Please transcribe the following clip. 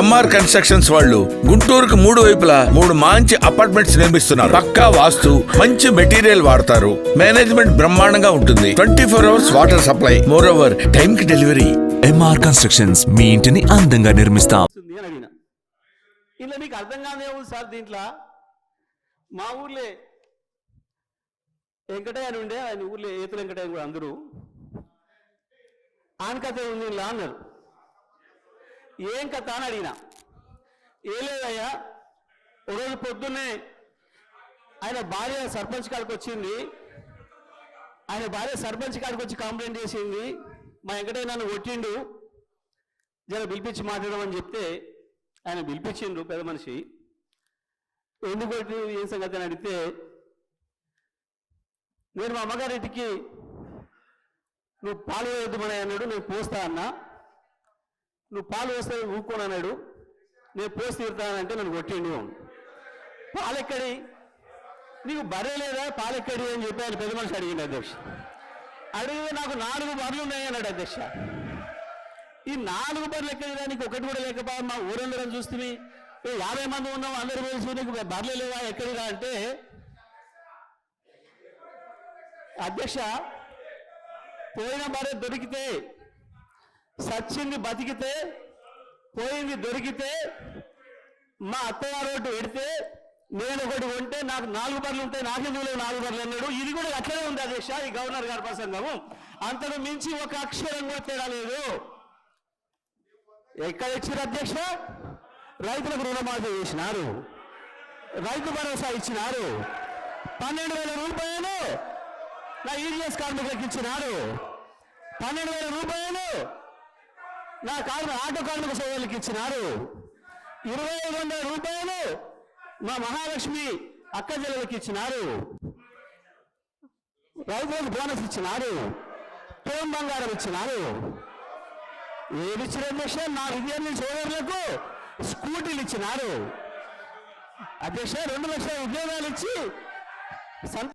MR constructions వాళ్ళు గుంటూరుకు మూడు వైపులా మూడు మంచి అపార్ట్మెంట్స్ నిర్మిస్తున్నారు. పక్కా వాస్తు మంచి మెటీరియల్ వాడతారు. మేనేజ్మెంట్ బ్రహ్మాండంగా ఉంటుంది. Twenty four hours water supply. Moreover time కి డెలివరీ ఎంఆర్ కన్స్ట్రక్షన్స్ మీ ఇంటిని అందంగా నిర్మిస్తాం. ఇలా మీకు అర్థం కాదే ఉంది సార్ దీంట్లో? మా ఊర్లే వెంకటయ్య అని ఉండే ఆయన ఊర్లో ఏతులు వెంకటయ్య కూడా అందరూ. ఆయన కథ ఉంది ఇలా అన్నారు. ఏం కథ అని అడిగిన. ఏ లేదయ్యా ఒకరోజు పొద్దున్నే ఆయన భార్య సర్పంచ్ కాడికి వచ్చింది. ఆయన భార్య సర్పంచ్ కాడికి వచ్చి కంప్లైంట్ చేసింది. మా వెంకటయ్య నన్ను కొట్టిండు. జర పిలిపించి మాట్లాడమని చెప్తే ఆయన పిలిపించిండు పెద్ద మనిషి. ఎందుకు కొట్టి ఏం సంగతి అని అడిగితే నేను మా అమ్మగారింటికి నువ్వు పాలు వేయద్దు అన్నాడు. నేను పోస్తా అన్నా. నువ్వు పాలు వస్తే ఊరుకోను అన్నాడు. నేను పోసి తీరుతానంటే నన్ను కొట్టిండు. పాలెక్కడి? నీకు బర్రె లేదా? పాలెక్కడి అని చెప్పి ఆయన పెద్ద మనిషి అడిగింది అధ్యక్ష. అడిగితే నాకు నాలుగు బర్రెలు ఉన్నాయి అన్నాడు అధ్యక్ష. ఈ నాలుగు బర్రెలు ఎక్కడిదా నీకు ఒకటి కూడా లేకపోయా మా ఊరందరం చూస్తే యాభై మంది ఉన్నాం అందరు కలిసి నీకు బర్రెలు లేవా? ఎక్కడిదా అంటే. అధ్యక్ష పోయిన బర్రె దొరికితే సచ్చింది బతికితే పోయింది దొరికితే మా అత్తగారు ఒకటి పెడితే నేను ఒకటి ఉంటే నాకు నాలుగు బర్రెలు ఉంటాయి నాకెందుకు లేవు నాలుగు బర్రెలు అన్నాడు. ఇది కూడా అట్లనే ఉంది అధ్యక్ష ఈ గవర్నర్ గారి ప్రసంగము. అంతకు మించి ఒక అక్షరం కూడా తేడా లేదు. ఎక్కడ ఇచ్చారు అధ్యక్ష? రైతులకు రుణమాఫీ చేసినారు. రైతు భరోసా ఇచ్చినారు. పన్నెండు వేల రూపాయలు నా ఈడిఎస్ కార్మికులకు ఇచ్చినారు. పన్నెండు వేల రూపాయలు నా కారు ఆటో కార్మిక సోదరులకు ఇచ్చినారు? ఇరవై ఐదు వందల రూపాయలు మా మహాలక్ష్మి అక్క చెల్లెలకు ఇచ్చినారు. రైతులకు బోనస్ ఇచ్చినారు. తోం బంగారం ఇచ్చినారు. ఏది ఇచ్చిన అధ్యక్ష నా విద్యార్థి సోదరులకు స్కూటీలు ఇచ్చినారు. అధ్యక్ష రెండు లక్షల ఉద్యోగాలు ఇచ్చి సంత